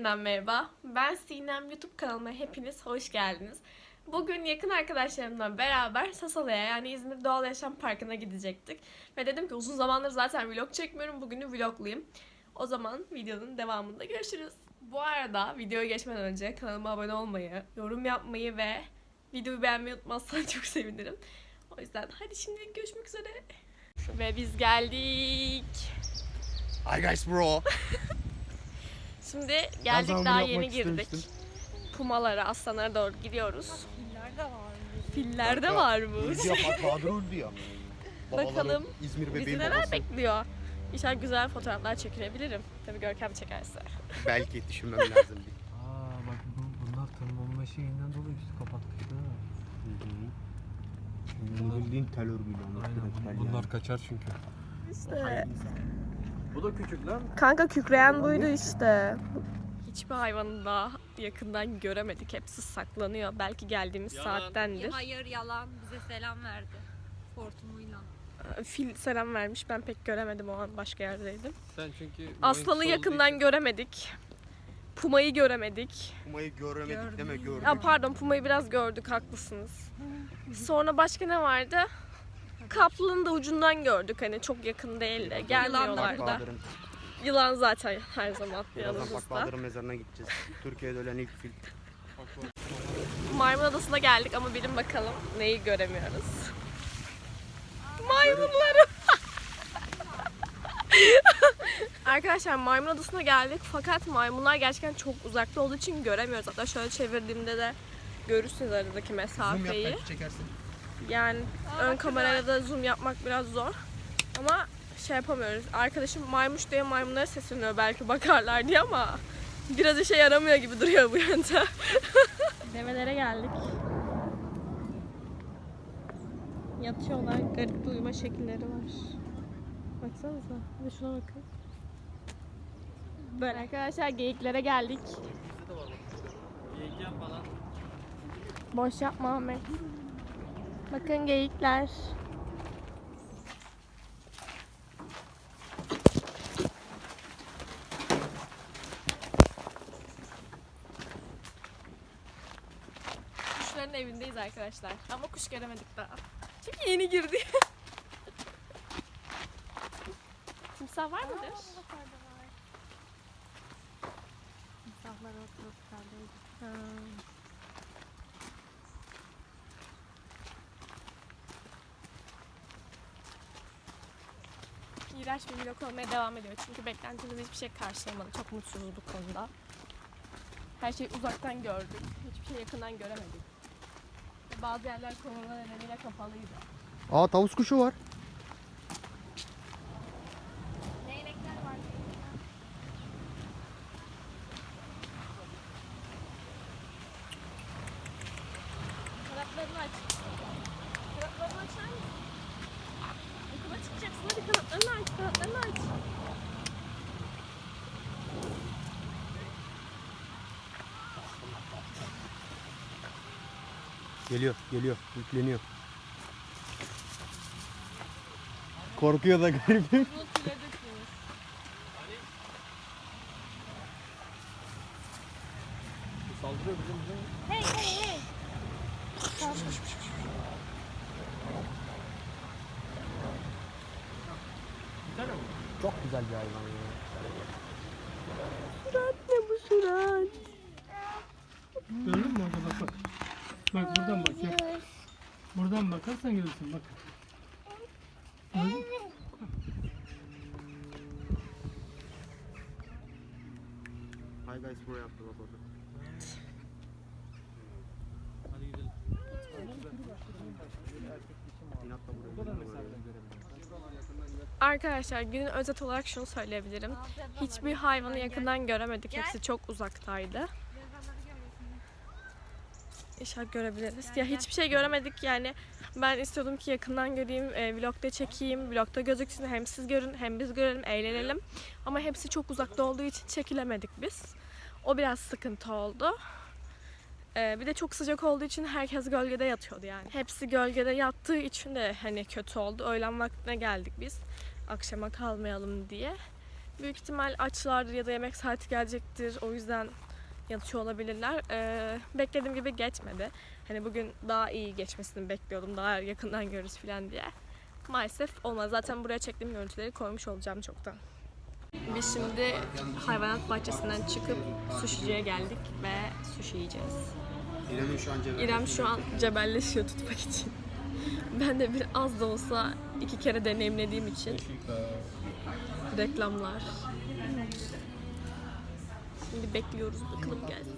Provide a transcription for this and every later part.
yeniden merhaba. Ben Sinem YouTube kanalıma hepiniz hoş geldiniz. Bugün yakın arkadaşlarımla beraber Sasalı'ya yani İzmir Doğal Yaşam Parkı'na gidecektik. Ve dedim ki uzun zamandır zaten vlog çekmiyorum. Bugünü vloglayayım. O zaman videonun devamında görüşürüz. Bu arada videoya geçmeden önce kanalıma abone olmayı, yorum yapmayı ve videoyu beğenmeyi unutmazsan çok sevinirim. O yüzden hadi şimdilik görüşmek üzere. Ve biz geldik. Hi guys bro. Şimdi geldik daha yeni girdik. Pumalara, aslanlara doğru gidiyoruz. Filler de var. Filler de varmış. Öldü ya patladı öldü ya. Bakalım, İzmir Bizi bebeği neler babası. bekliyor? İnşallah güzel fotoğraflar çekilebilirim. Tabii Görkem çekerse. Belki düşünmem lazım. bir. Aa bak bu, bunlar tanımlanma şeyinden dolayı üstü kapatmışlar. Bunu bildiğin tel örgüyle Aynen bun- bunlar kaçar çünkü. İşte. Bu da küçük lan. Kanka kükreyen buydu işte. Hiçbir hayvanı daha yakından göremedik. Hepsi saklanıyor. Belki geldiğimiz saattendir. Hayır yalan bize selam verdi. Hortumuyla. Fil selam vermiş. Ben pek göremedim o an başka yerdeydim. Sen çünkü Aslanı yakından göremedik. Puma'yı göremedik. Kumayı göremedik Gördüm. deme gördük. Ya pardon Puma'yı biraz gördük haklısınız. Sonra başka ne vardı? Kaplanın da ucundan gördük hani çok yakın değil de gelmiyorlar da. Bahadır'ın. Yılan zaten her zaman Birazdan Bak yanımızda. Bahadır'ın mezarına gideceğiz. Türkiye'de ölen ilk fil. Maymun adasına geldik ama bilin bakalım neyi göremiyoruz. Maymunları. Arkadaşlar maymun adasına geldik fakat maymunlar gerçekten çok uzakta olduğu için göremiyoruz. Hatta şöyle çevirdiğimde de görürsünüz aradaki Zoom yap mesafeyi. belki çekersin. Yani ön kamerayla da zoom yapmak biraz zor. Ama şey yapamıyoruz. Arkadaşım maymuş diye maymunlara sesleniyor belki bakarlar diye ama biraz işe yaramıyor gibi duruyor bu yöntem. Develere geldik. Yatıyorlar. Garip uyuma şekilleri var. Baksanıza. Bir şuna bakın. Böyle arkadaşlar geyiklere geldik. Boş yapma Ahmet. Bakın geyikler. Kuşların evindeyiz arkadaşlar. Ama kuş göremedik daha. Çünkü yeni girdi. Timsah var mıdır? İnsaflar oturup kaldıydı. İğrenç bir vlog olmaya devam ediyor. Çünkü beklentimiz hiçbir şey karşılamadı. Çok mutsuzuz bu konuda. Her şeyi uzaktan gördük. Hiçbir şey yakından göremedik. Bazı yerler korona nedeniyle kapalıydı. Aa tavus kuşu var. Geliyor geliyor yükleniyor. Korkuyor da garibim. Saldırıyor bizim bizim. Hey hey hey. Çok güzel bir hayvan ya. Surat ne bu surat? Gördün mü orada bak buradan bak ya. Buradan bakarsan görürsün bak. Mü? Hi guys bro yaptı bak orada. Hadi gidelim. İnatla buraya. Arkadaşlar günün özet olarak şunu söyleyebilirim. Hiçbir hayvanı yakından göremedik. Hepsi çok uzaktaydı. İnşallah görebiliriz. Ya hiçbir şey göremedik yani. Ben istiyordum ki yakından göreyim, e, vlogda çekeyim, vlogda gözüksün. Hem siz görün hem biz görelim, eğlenelim. Ama hepsi çok uzakta olduğu için çekilemedik biz. O biraz sıkıntı oldu. E, bir de çok sıcak olduğu için herkes gölgede yatıyordu yani. Hepsi gölgede yattığı için de hani kötü oldu. Öğlen vaktine geldik biz. Akşama kalmayalım diye. Büyük ihtimal açlardır ya da yemek saati gelecektir. O yüzden yatıyor olabilirler. Ee, beklediğim gibi geçmedi. Hani bugün daha iyi geçmesini bekliyordum. Daha yakından görürüz falan diye. Maalesef olmaz. Zaten buraya çektiğim görüntüleri koymuş olacağım çoktan. Biz şimdi hayvanat bahçesinden çıkıp sushi'ciye geldik ve sushi yiyeceğiz. İrem'in şu an. İrem şu an cebelleşiyor tutmak için. Ben de bir az da olsa iki kere deneyimlediğim için. Reklamlar. Şimdi bekliyoruz bakalım gelsin.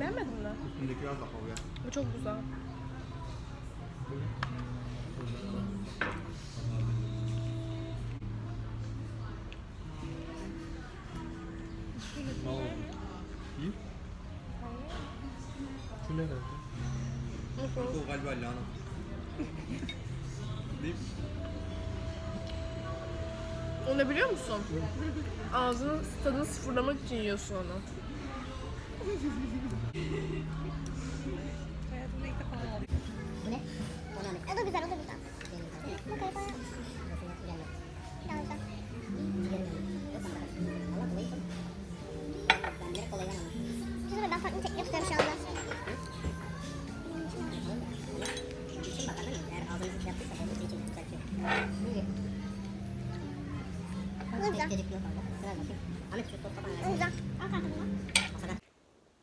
Beğenmedin mi? Üstündeki biraz daha ya. Bu çok güzel. Şu ne herhalde? Bu galiba lahana. Değil mi? O ne biliyor musun? Ağzının tadını sıfırlamak için yiyorsun onu. Bu ne? O da güzel, o da güzel.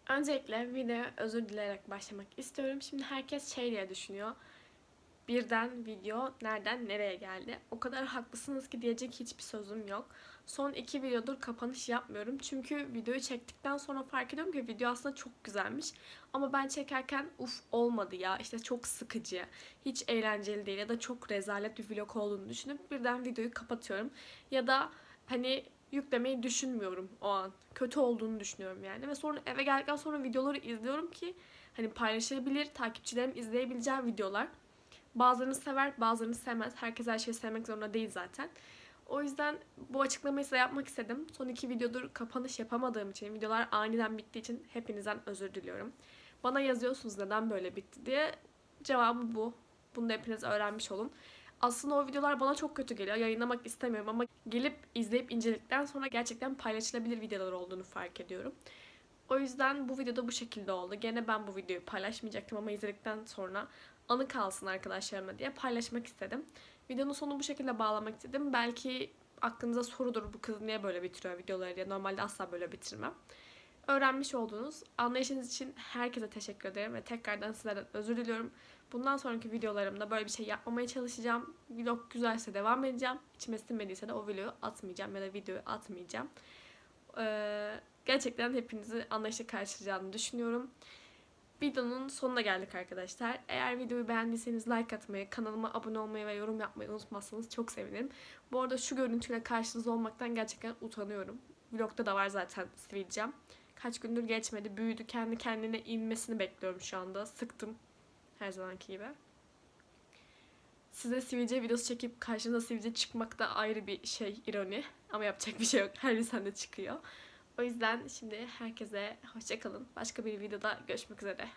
Öncelikle videoya özür dileyerek başlamak istiyorum. Şimdi herkes şey diye düşünüyor. Birden video nereden nereye geldi? O kadar haklısınız ki diyecek hiçbir sözüm yok. Son iki videodur kapanış yapmıyorum. Çünkü videoyu çektikten sonra fark ediyorum ki video aslında çok güzelmiş. Ama ben çekerken uf olmadı ya işte çok sıkıcı, hiç eğlenceli değil ya da çok rezalet bir vlog olduğunu düşünüp birden videoyu kapatıyorum. Ya da hani yüklemeyi düşünmüyorum o an. Kötü olduğunu düşünüyorum yani. Ve sonra eve geldikten sonra videoları izliyorum ki hani paylaşılabilir, takipçilerim izleyebileceği videolar. Bazılarını sever, bazılarını sevmez. Herkes her şeyi sevmek zorunda değil zaten. O yüzden bu açıklamayı size yapmak istedim. Son iki videodur kapanış yapamadığım için, videolar aniden bittiği için hepinizden özür diliyorum. Bana yazıyorsunuz neden böyle bitti diye. Cevabı bu. Bunu da hepiniz öğrenmiş olun. Aslında o videolar bana çok kötü geliyor. Yayınlamak istemiyorum ama gelip izleyip inceledikten sonra gerçekten paylaşılabilir videolar olduğunu fark ediyorum. O yüzden bu videoda bu şekilde oldu. Gene ben bu videoyu paylaşmayacaktım ama izledikten sonra anı kalsın arkadaşlarıma diye paylaşmak istedim. Videonun sonunu bu şekilde bağlamak istedim. Belki aklınıza sorudur bu kız niye böyle bitiriyor videoları diye. Normalde asla böyle bitirmem. Öğrenmiş olduğunuz, anlayışınız için herkese teşekkür ederim ve tekrardan sizlerden özür diliyorum. Bundan sonraki videolarımda böyle bir şey yapmamaya çalışacağım. Vlog güzelse devam edeceğim. İçime sinmediyse de o vlogu atmayacağım ya da videoyu atmayacağım. Ee, gerçekten hepinizi anlayışla karşılayacağını düşünüyorum. Videonun sonuna geldik arkadaşlar. Eğer videoyu beğendiyseniz like atmayı, kanalıma abone olmayı ve yorum yapmayı unutmazsanız çok sevinirim. Bu arada şu görüntüyle karşınızda olmaktan gerçekten utanıyorum. Vlogda da var zaten sivilcem. Kaç gündür geçmedi. Büyüdü. Kendi kendine inmesini bekliyorum şu anda. Sıktım. Her zamanki gibi. Size sivilce videosu çekip karşınıza sivilce çıkmak da ayrı bir şey, ironi. Ama yapacak bir şey yok. Her insanda çıkıyor. O yüzden şimdi herkese hoşçakalın. Başka bir videoda görüşmek üzere.